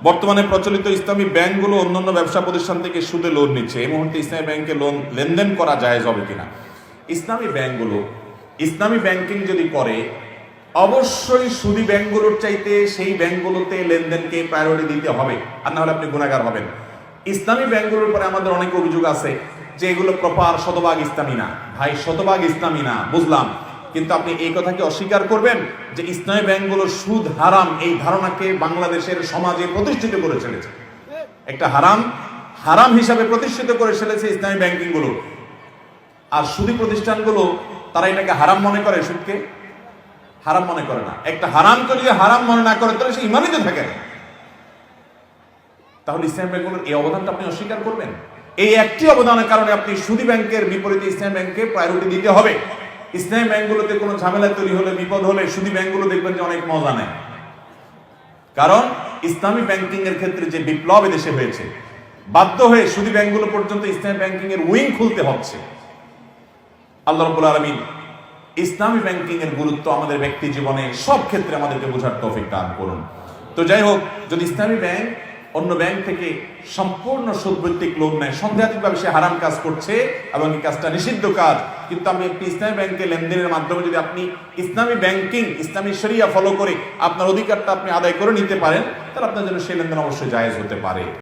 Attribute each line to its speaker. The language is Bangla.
Speaker 1: বর্তমানে প্রচলিত ইসলামী ব্যাংকগুলো অন্যান্য ব্যবসা প্রতিষ্ঠান থেকে সুদে লোন নিচ্ছে। এই মুহূর্তে ইসলামী ব্যাংকে লোন, লেনদেন করা জায়েজ হবে কিনা? ইসলামী ব্যাংকগুলো, ইসলামী ব্যাংকিং যদি করে, অবশ্যই সুদী ব্যাংকগুলোর চাইতে সেই ব্যাংকগুলোতে লেনদেনকে প্রায়োরিটি দিতে হবে, আর না হলে আপনি গুণাগার হবেন। ইসলামী ব্যাংকগুলোর পরে আমাদের অনেক অভিযোগ আছে যে এগুলো প্রপার শতভাগ ইসলামী না। ভাই, শতভাগ ইসলামী না, বুঝলাম। কিন্তু আপনি এই কথাকে অস্বীকার করবেন যে ইসলামী ব্যাংকগুলো সুদ হারাম, এই ধারণাকে বাংলাদেশের সমাজে প্রতিষ্ঠিত করে চলেছে। একটা হারাম হারাম হিসাবে প্রতিষ্ঠিত করে ফেলেছে ইসলামী ব্যাংকিংগুলো আর সুদী প্রতিষ্ঠানগুলো, তারা এটাকে হারাম মনে করে সুদকে? হারাম মনে করে না। একটা হারাম হারামকে যদি হারাম মনে না করে, তাহলে সে ইমানিত থাকে না। তাহলে ইসলামী ব্যাংকগুলোর এই অবদানটা আপনি অস্বীকার করবেন? এই একটি অবদানের কারণে আপনি সুদী ব্যাংকের বিপরীতে ইসলামী ব্যাংকে প্রায়োরিটি দিতে হবে। ইসলামী ব্যাংকগুলোতে কোনো ঝামেলা তৈরি হলে, বিপদ হলে সুদী ব্যাংকগুলো দেখবেন যে অনেক মজা নেয়। কারণ ইসলামী ব্যাংকিং এর ক্ষেত্রে যে বিপ্লব দেশে হয়েছে, বাধ্য হয়ে সুদী ব্যাংকগুলো পর্যন্ত ইসলামী ব্যাংকিং এর উইং খুলতে হচ্ছে। আল্লাহ রব্বুল আলমিন ইসলামী ব্যাংকিং এর গুরুত্ব আমাদের ব্যক্তি জীবনে সব ক্ষেত্রে আমাদেরকে বোঝার তৌফিক দান করুন। তো যাই হোক, যদি ইসলামী ব্যাংক অন্য ব্যাংক থেকে সম্পূর্ণ সুদভিত্তিক লোন নেয়। সন্দেহাতীতভাবে সে হারাম কাজ করছে এবং এই কাজটা নিষিদ্ধ কাজ। কিন্তু আমি একটি ইসলামী ব্যাংকে লেনদেনের মাধ্যমে যদি আপনি ইসলামী ব্যাংকিং ইসলামী শরিয়া ফলো করে আপনার অধিকারটা আপনি আদায় করে নিতে পারেন, তাহলে আপনার জন্য সেই লেনদেন অবশ্যই জায়েজ হতে পারে।